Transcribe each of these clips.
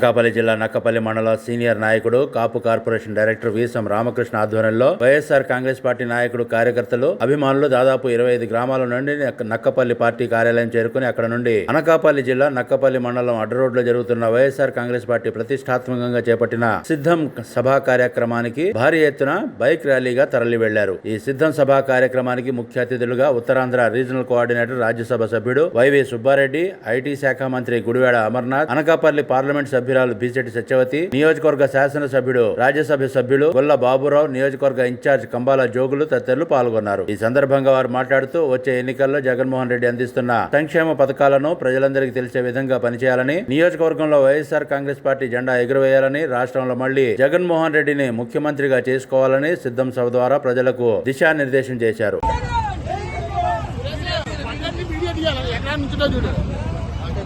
అనకాపల్లి జిల్లా నక్కపల్లి మండల సీనియర్ నాయకుడు కాపు కార్పొరేషన్ డైరెక్టర్ వీసం రామకృష్ణ ఆధ్వర్యంలో వైఎస్ఆర్ కాంగ్రెస్ పార్టీ నాయకుడు కార్యకర్తలు అభిమానులు దాదాపు ఇరవై ఐదు గ్రామాల నుండి నక్కపల్లి పార్టీ కార్యాలయం చేరుకుని అక్కడ నుండి అనకాపల్లి జిల్లా నక్కపల్లి మండలం అడ్డరోడ్లో జరుగుతున్న వైఎస్ఆర్ కాంగ్రెస్ పార్టీ ప్రతిష్టాత్మకంగా చేపట్టిన సిద్ధం సభా కార్యక్రమానికి భారీ ఎత్తున బైక్ ర్యాలీగా తరలి వెళ్ళారు ఈ సిద్ధం సభా కార్యక్రమానికి ముఖ్య అతిథులుగా ఉత్తరాంధ్ర రీజనల్ కోఆర్డినేటర్ రాజ్యసభ సభ్యుడు వైవి సుబ్బారెడ్డి ఐటీ శాఖ మంత్రి గుడివాడ అమర్నాథ్ అనకాపల్లి పార్లమెంట్ సభ్యురాలు బీజేటి సత్యవతి నియోజకవర్గ శాసనసభ్యుడు రాజ్యసభ సభ్యులు గొల్ల బాబురావు నియోజకవర్గ ఇన్ఛార్జ్ కంబాల జోగులు తదితరులు పాల్గొన్నారు. ఈ సందర్భంగా వారు మాట్లాడుతూ వచ్చే ఎన్నికల్లో జగన్మోహన్ రెడ్డి అందిస్తున్న సంక్షేమ పథకాలను ప్రజలందరికీ తెలిసే విధంగా పనిచేయాలని నియోజకవర్గంలో వైఎస్ఆర్ కాంగ్రెస్ పార్టీ జెండా ఎగురవేయాలని రాష్ట్రంలో మళ్ళీ జగన్మోహన్ రెడ్డిని ముఖ్యమంత్రిగా చేసుకోవాలని సిద్ధం సభ ద్వారా ప్రజలకు దిశానిర్దేశం చేశారు.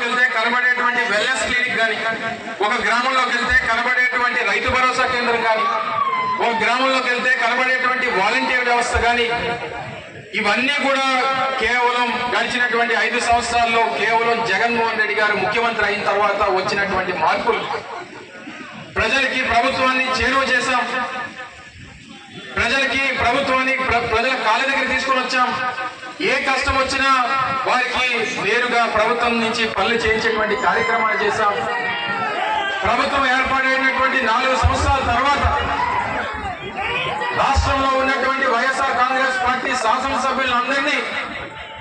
వెళ్తే కనబడేటువంటి వెల్నెస్ క్లినిక్ కానీ ఒక గ్రామంలోకి వెళ్తే కనబడేటువంటి రైతు భరోసా కేంద్రం కానీ ఒక గ్రామంలోకి వెళ్తే కనబడేటువంటి వాలంటీర్ వ్యవస్థ కానీ ఇవన్నీ కూడా కేవలం గడిచినటువంటి ఐదు సంవత్సరాల్లో కేవలం జగన్మోహన్ రెడ్డి గారు ముఖ్యమంత్రి అయిన తర్వాత వచ్చినటువంటి మార్పులు. ప్రజలకి ప్రభుత్వాన్ని చేరువ చేశాం. ప్రజలకి ప్రభుత్వాన్ని ప్రజల కాళ్ళ దగ్గర తీసుకొని వచ్చాం. ఏ కష్టం వచ్చినా వారికి నేరుగా ప్రభుత్వం నుంచి పనులు చేయించేటువంటి కార్యక్రమాలు చేశాం. ప్రభుత్వం ఏర్పాటైనటువంటి నాలుగు సంవత్సరాల తర్వాత రాష్ట్రంలో ఉన్నటువంటి వైఎస్ఆర్ కాంగ్రెస్ పార్టీ శాసనసభ్యులందరినీ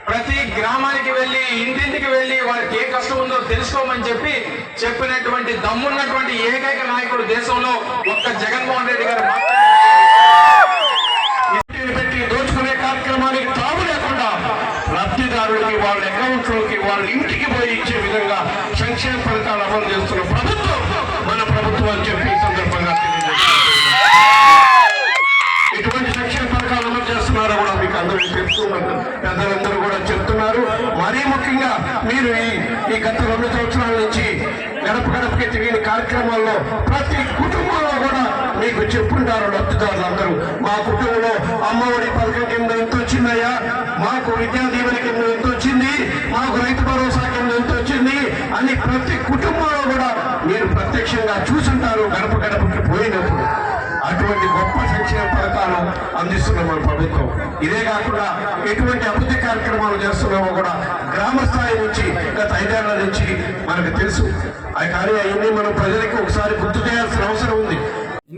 ప్రతి గ్రామానికి వెళ్ళి ఇంటింటికి వెళ్ళి వారికి ఏ కష్టం ఉందో తెలుసుకోమని చెప్పి చెప్పినటువంటి దమ్మున్నటువంటి ఏకైక నాయకుడు దేశంలో ఒక్క జగన్మోహన్ రెడ్డి గారు మాట్లాడారు పెట్టి దోచుకునే కార్యక్రమానికి లబ్ధిదారులకి వాళ్ళ అకౌంట్లోకి వాళ్ళ ఇంటికి పోయి ఇచ్చే విధంగా సంక్షేమ పథకాలు అమలు చేస్తున్న ప్రభుత్వం మన ప్రభుత్వం అని చెప్పి ఈ సందర్భంగా ఎటువంటి సంక్షేమ పథకాలు అమలు చేస్తున్నారో కూడా మీకు అందరూ చెప్తున్నారు పెద్దలందరూ కూడా చెప్తున్నారు. మరీ ముఖ్యంగా మీరు ఈ ఈ గత రెండు సంవత్సరాల నుంచి గడప గడపకి తిరిగిన కార్యక్రమాల్లో ప్రతి కుటుంబంలో కూడా మీకు చెప్పుంటారు లబ్ధిదారులు అందరూ మా కుటుంబంలో అమ్మఒడి పథకం కింద ఎంత వచ్చిందయ్యా మాకు విద్యా దీవెన కింద ఎంత వచ్చింది మాకు రైతు భరోసా కింద ఎంత అని ప్రతి కుటుంబంలో కూడా మీరు ప్రత్యక్షంగా చూసుంటారు గడప గడపకి పోయినప్పుడు. అటువంటి గొప్ప సంక్షేమ పథకాలు అందిస్తున్న మన ప్రభుత్వం. ఇదే కాకుండా ఎటువంటి అభివృద్ధి కార్యక్రమాలు చేస్తున్నామో కూడా గ్రామ స్థాయి నుంచి గత ఐదేళ్ళ నుంచి మనకు తెలుసు. ఆ కానీ అవన్నీ మనం ప్రజలకు ఒకసారి గుర్తు చేయాల్సిన అవసరం